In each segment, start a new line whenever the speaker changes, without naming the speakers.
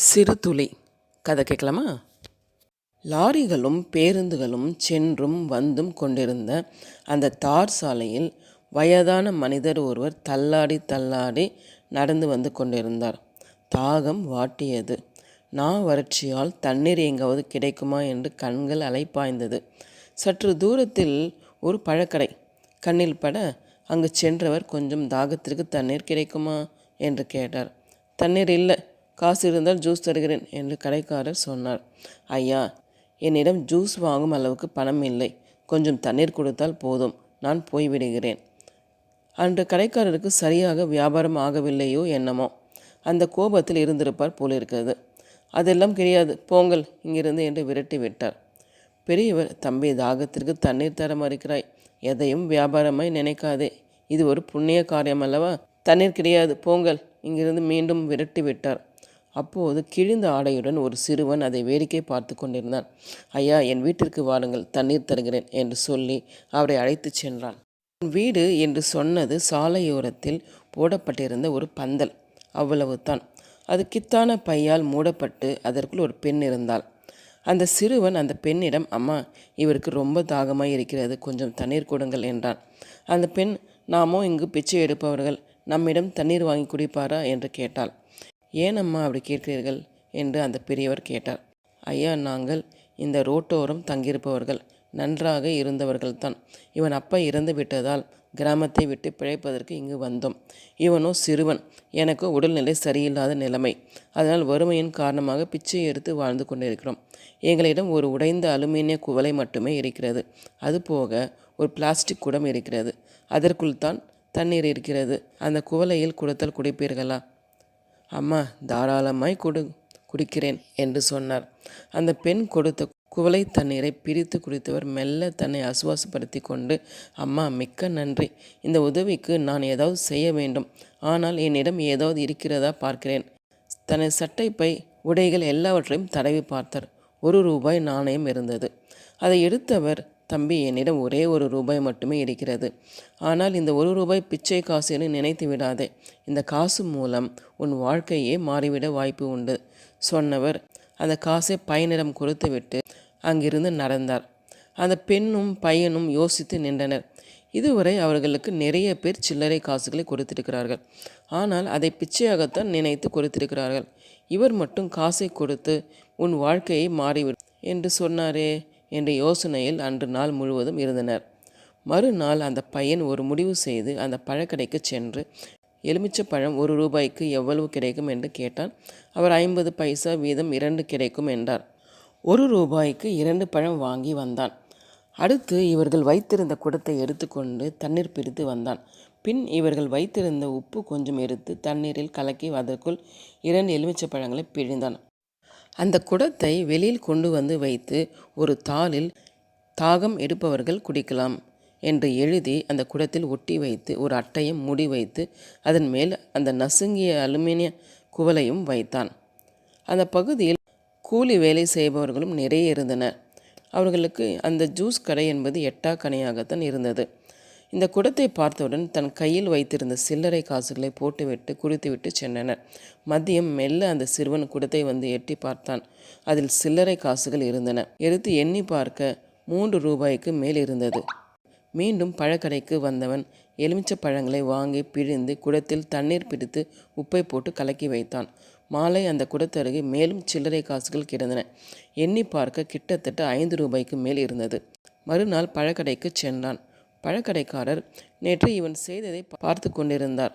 சிறு துளி. கதை கேட்கலாமா? லாரிகளும் பேருந்துகளும் சென்றும் வந்தும் கொண்டிருந்த அந்த தார் சாலையில் வயதான மனிதர் ஒருவர் தள்ளாடி தள்ளாடி நடந்து வந்து கொண்டிருந்தார். தாகம் வாட்டியது. நா வறட்சியால் தண்ணீர் எங்காவது கிடைக்குமா என்று கண்கள் அலைப்பாய்ந்தது. சற்று தூரத்தில் ஒரு பழக்கடை. கண்ணில் பட அங்கு சென்றவர் கொஞ்சம் தாகத்திற்கு தண்ணீர் கிடைக்குமா? என்று கேட்டார். தண்ணீர் இல்லை. காசு இருந்தால் ஜூஸ் தருகிறேன் என்று கடைக்காரர் சொன்னார். ஐயா என்னிடம் ஜூஸ் வாங்கும் அளவுக்கு பணம் இல்லை. கொஞ்சம் தண்ணீர் கொடுத்தால் போதும். நான் போய்விடுகிறேன். அன்று கடைக்காரருக்கு சரியாக வியாபாரம் ஆகவில்லையோ என்னமோ. அந்த கோபத்தில் இருந்திருப்பார் போலிருக்கிறது. அதெல்லாம் கிடையாது. போங்கள் இங்கிருந்து என்று விரட்டி விட்டார். பெரியவர் தம்பி தாகத்திற்கு தண்ணீர் தர மறுக்கிறாய். எதையும் வியாபாரமாய் நினைக்காதே. இது ஒரு புண்ணிய காரியம் அல்லவா? தண்ணீர் கிடையாது. போங்கள். இங்கிருந்து மீண்டும் விரட்டி விட்டார். அப்போது கிழிந்த ஆடையுடன் ஒரு சிறுவன் அதை வேடிக்கை பார்த்து கொண்டிருந்தான். ஐயா என் வீட்டிற்கு வாருங்கள் தண்ணீர் தருகிறேன் என்று சொல்லி அவரை அழைத்துச் சென்றான். வீடு என்று சொன்னது சாலையோரத்தில் போடப்பட்டிருந்த ஒரு பந்தல். அவ்வளவுதான். அது கித்தான பையால் மூடப்பட்டு அதற்குள் ஒரு பெண் இருந்தாள். அந்த சிறுவன் அந்த பெண்ணிடம் அம்மா இவருக்கு ரொம்ப தாகமாக இருக்கிறது கொஞ்சம் தண்ணீர் கொடுங்கள் என்றான். அந்த பெண் நாமோ இங்கு பிச்சை எடுப்பவர்கள் நம்மிடம் தண்ணீர் வாங்கி குடிப்பாரா? என்று கேட்டாள். ஏன் அம்மா அப்படி கேட்கிறீர்கள்? என்று அந்த பெரியவர் கேட்டார். ஐயா நாங்கள் இந்த ரோட்டோரம் தங்கியிருப்பவர்கள். நன்றாக இருந்தவர்கள்தான். இவன் அப்பா இறந்து விட்டதால் கிராமத்தை விட்டு பிழைப்பதற்கு இங்கு வந்தோம். இவனோ சிறுவன். எனக்கு உடல்நிலை சரியில்லாத நிலைமை. அதனால் வறுமையின் காரணமாக பிச்சை எடுத்து வாழ்ந்து கொண்டிருக்கிறோம். எங்களிடம் ஒரு உடைந்த அலுமினிய குவளை மட்டுமே இருக்கிறது. அதுபோக ஒரு பிளாஸ்டிக் குடம் இருக்கிறது. அதற்குள் தான் தண்ணீர் இருக்கிறது. அந்த குவளையில் குடத்தல் குடிப்பீர்களா? அம்மா தாராளமாய் கொடு குடிக்கிறேன் என்று சொன்னார். அந்த பெண் கொடுத்த குவளை தண்ணீரை பிரித்து குடித்தவர் மெல்ல தன்னை அசுவாசப்படுத்தி கொண்டு அம்மா மிக்க நன்றி. இந்த உதவிக்கு நான் ஏதாவது செய்ய வேண்டும். ஆனால் என்னிடம் ஏதாவது இருக்கிறதா பார்க்கிறேன். தனது சட்டைப்பை உடைகள் எல்லாவற்றையும் தடவி பார்த்தார். ஒரு ரூபாய் நாணயம் இருந்தது. அதை எடுத்தவர் தம்பி என்னிடம் ஒரே ஒரு ரூபாய் மட்டுமே இருக்கிறது. ஆனால் இந்த ஒரு ரூபாய் பிச்சை காசு என்று நினைத்து விடாதே. இந்த காசு மூலம் உன் வாழ்க்கையே மாறிவிட வாய்ப்பு உண்டு. சொன்னவர் அந்த காசை பையனிடம் கொடுத்துவிட்டு அங்கிருந்து நடந்தார். அந்த பெண்ணும் பையனும் யோசித்து நின்றனர். இதுவரை அவர்களுக்கு நிறைய பேர் சில்லறை காசுகளை கொடுத்திருக்கிறார்கள். ஆனால் அதை பிச்சையாகத்தான் நினைத்து கொடுத்திருக்கிறார்கள். இவர் மட்டும் காசை கொடுத்து உன் வாழ்க்கையை மாறிவிடும் என்று சொன்னாரே. என்ற யோசனையில் அன்று நாள் முழுவதும் இருந்தனர். மறுநாள் அந்த பையன் ஒரு முடிவு செய்து அந்த பழக்கடைக்கு சென்று எலுமிச்சப்பழம் ஒரு ரூபாய்க்கு எவ்வளவு கிடைக்கும்? என்று கேட்டான். அவர் ஐம்பது பைசா வீதம் இரண்டு கிடைக்கும் என்றார். ஒரு ரூபாய்க்கு இரண்டு பழம் வாங்கி வந்தான். அடுத்து இவர்கள் வைத்திருந்த குடத்தை எடுத்துக்கொண்டு தண்ணீர் பிரித்து வந்தான். பின் இவர்கள் வைத்திருந்த உப்பு கொஞ்சம் எடுத்து தண்ணீரில் கலக்கி அதற்குள் இரண்டு எலுமிச்சை பழங்களை பிழிந்தான். அந்த குடத்தை வெளியில் கொண்டு வந்து வைத்து ஒரு தாளில் தாகம் எடுப்பவர்கள் குடிக்கலாம் என்று எழுதி அந்த குடத்தில் ஒட்டி வைத்து ஒரு அட்டையும் முடி வைத்து அதன் மேல் அந்த நசுங்கிய அலுமினிய குவலையும் வைத்தான். அந்த பகுதியில் கூலி வேலை செய்பவர்களும் நிறைய இருந்தனர். அவர்களுக்கு அந்த ஜூஸ் கடை என்பது எட்டா கனையாகத்தான் இருந்தது. இந்த குடத்தை பார்த்தவுடன் தன் கையில் வைத்திருந்த சில்லறை காசுகளை போட்டுவிட்டு குடித்துவிட்டு சென்றனர். மதியம் மெல்ல அந்த சிறுவன் குடத்தை வந்து எட்டி பார்த்தான். அதில் சில்லறை காசுகள் இருந்தன. எடுத்து எண்ணி பார்க்க மூன்று ரூபாய்க்கு மேல் இருந்தது. மீண்டும் பழக்கடைக்கு வந்தவன் எலுமிச்சை பழங்களை வாங்கி பிழிந்து குடத்தில் தண்ணீர் பிடித்து உப்பை போட்டு கலக்கி வைத்தான். மாலை அந்த குடத்தருகே மேலும் சில்லறை காசுகள் கிடந்தன. எண்ணி பார்க்க கிட்டத்தட்ட ஐந்து ரூபாய்க்கு மேல் இருந்தது. மறுநாள் பழக்கடைக்கு சென்றான். பழக்கடைக்காரர் நேற்று இவன் செய்ததை பார்த்து கொண்டிருந்தார்.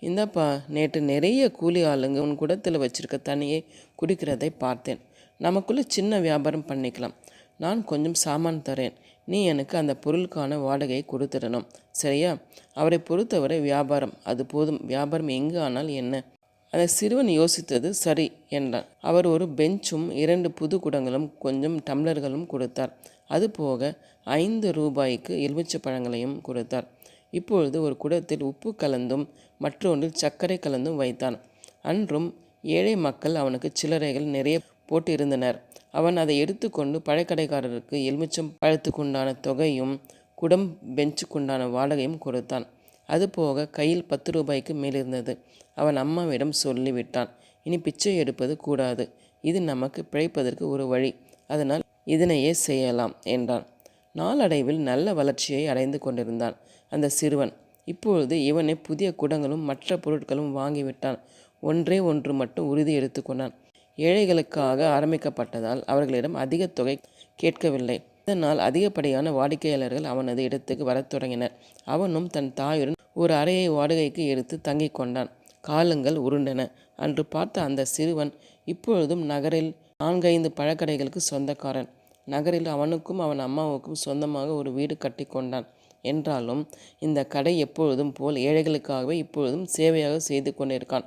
இந்தப்பா நேற்று நிறைய கூலி ஆளுங்க உன் குடத்தில் வச்சிருக்க தண்ணியை குடிக்கிறதை பார்த்தேன். நமக்குள்ளே சின்ன வியாபாரம் பண்ணிக்கலாம். நான் கொஞ்சம் சாமான் தரேன். நீ எனக்கு அந்த பொருளுக்கான வாடகையை கொடுத்துடணும். சரியா? அவரை பொறுத்தவரை வியாபாரம். அது போதும். வியாபாரம் எங்கு ஆனால் என்ன? அந்த சிறுவன் யோசித்தது சரி என்றான். அவர் ஒரு பெஞ்சும் இரண்டு புது குடங்களும் கொஞ்சம் டம்ளர்களும் கொடுத்தார். அதுபோக ஐந்து ரூபாய்க்கு எலுமிச்சை பழங்களையும் கொடுத்தார். இப்பொழுது ஒரு குடத்தில் உப்பு கலந்தும் மற்றொன்றில் சர்க்கரை கலந்தும் வைத்தான். அன்றும் ஏழை மக்கள் அவனுக்கு சில்லறைகள் நிறைய போட்டிருந்தனர். அவன் அதை எடுத்துக்கொண்டு பழக்கடைக்காரருக்கு எலுமிச்சம் பழத்துக்குண்டான தொகையும் குடம் பெஞ்சுக்குண்டான வாடகையும் கொடுத்தான். அதுபோக கையில் பத்து ரூபாய்க்கு மேலிருந்தது. அவன் அம்மாவிடம் சொல்லிவிட்டான் இனி பிச்சை எடுப்பது கூடாது. இது நமக்கு பிழைப்பதற்கு ஒரு வழி. அதனால் இதனையே செய்யலாம் என்றான். நாளடைவில் நல்ல வளர்ச்சியை அடைந்து கொண்டிருந்தான். அந்த சிறுவன் இப்பொழுது இவனை புதிய குடங்களும் மற்ற பொருட்களும் வாங்கிவிட்டான். ஒன்றே ஒன்று மட்டும் உறுதி எடுத்துக்கொண்டான் ஏழைகளுக்காக ஆரம்பிக்கப்பட்டதால் அவர்களிடம் அதிக தொகை கேட்கவில்லை. இதனால் அதிகப்படியான வாடிக்கையாளர்கள் அவனது இடத்துக்கு வரத் தொடங்கினர். அவனும் தன் தாயுடன் ஒரு அறையை வாடகைக்கு எடுத்து தங்கிக் கொண்டான். காலங்கள் உருண்டன. அன்று பார்த்த அந்த சிறுவன் இப்பொழுதும் நகரில் நான்கைந்து பழக்கடைகளுக்கு சொந்தக்காரன். நகரில் அவனுக்கும் அவன் அம்மாவுக்கும் சொந்தமாக ஒரு வீடு கட்டி கொண்டான். என்றாலும் இந்த கடை எப்பொழுதும் போல் ஏழைகளுக்காகவே இப்பொழுதும் சேவையாக செய்து கொண்டிருக்கான்.